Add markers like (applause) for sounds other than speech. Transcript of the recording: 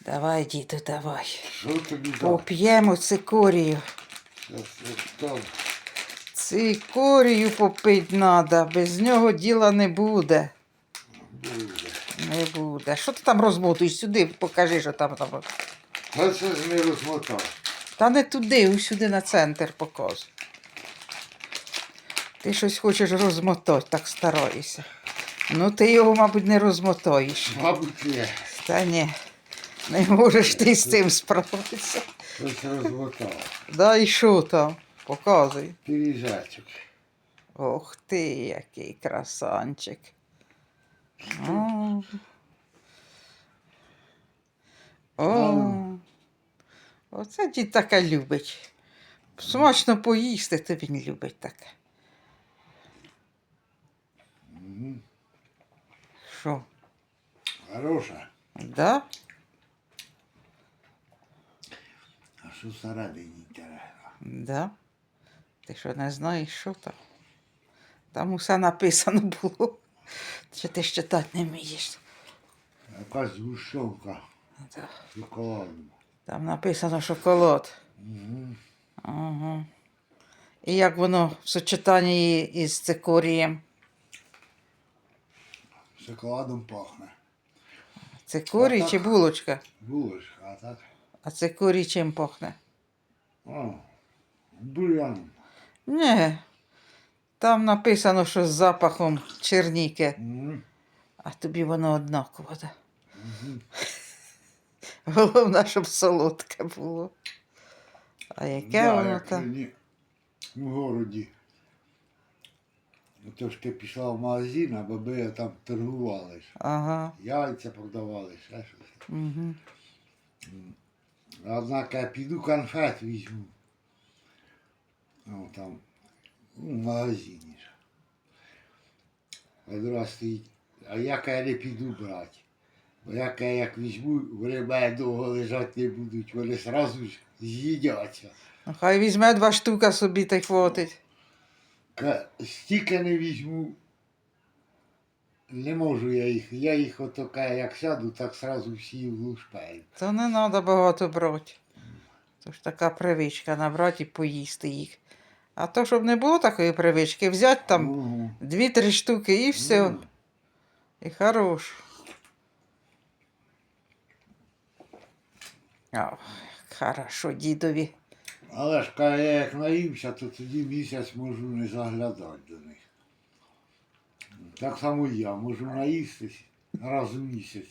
Давай, діду, давай. Що тобі дав? Поп'ємо цикорію. Цикорію попить треба, без нього діла не буде. Буде. Не буде. Що ти там розмотуєш? Сюди покажи, що там. там. Та це ж не розмотав. Та не туди, усюди на центр показуй. Ти щось хочеш розмотати, так стараєшся. Ну, ти його, мабуть, не розмотаєш. Мабуть, є. Та ні, (laughs) не можеш ти з цим справитися. Щось розмотав. Да і що там? Показуй. Пиріжачок. Ох ти, який красанчик. О. О. Оце дід таке любить. Смачно поїсти, то він любить таке. Що? Хороша. Да? А що всередині треба? Да? Ти що не знаєш, що там? Там усе написано було. Чи ти ж читати не вмієш? Якась згущенка Да. шоколадна. Там написано шоколад. Мгм. Ага. І як воно в сочетанні із цикорієм? Шоколадом пахне. Цикорій чи булочка? Булочка, а так? А цикорій чим пахне? О, бурян. Ні. Там написано, що з запахом черніки, Мгм. а тобі воно однаково. Да? Мгм. (laughs) Головне, щоб солодке було. А яке Да, воно як там? в городі. То ти пішла в магазин, а баби там торгували. Ага. Яйця продавали, ще щось. Угу. Однак я піду конфет візьму. О, там, ну, в магазині ж. А друга стоїть, а я не піду брати? Бо я як візьму, вони мене довго лежати не будуть, вони одразу ж з'їдяться. Ну, Хай візьме два штука собі та й хватить. Ка- Стільки не візьму, не можу я їх. Я їх отака, як сяду, так сразу всі влушпаю. То не треба багато брати. То ж така привичка набрати і поїсти їх. А то, щоб не було такої привички, взяти там Мгм. дві-три штуки і все. Ну, І хорош. О, хорошо, дідові. Але ж каже, я як наївся, то тоді місяць можу не заглядати до них. Так само і я можу наїстись раз в місяць.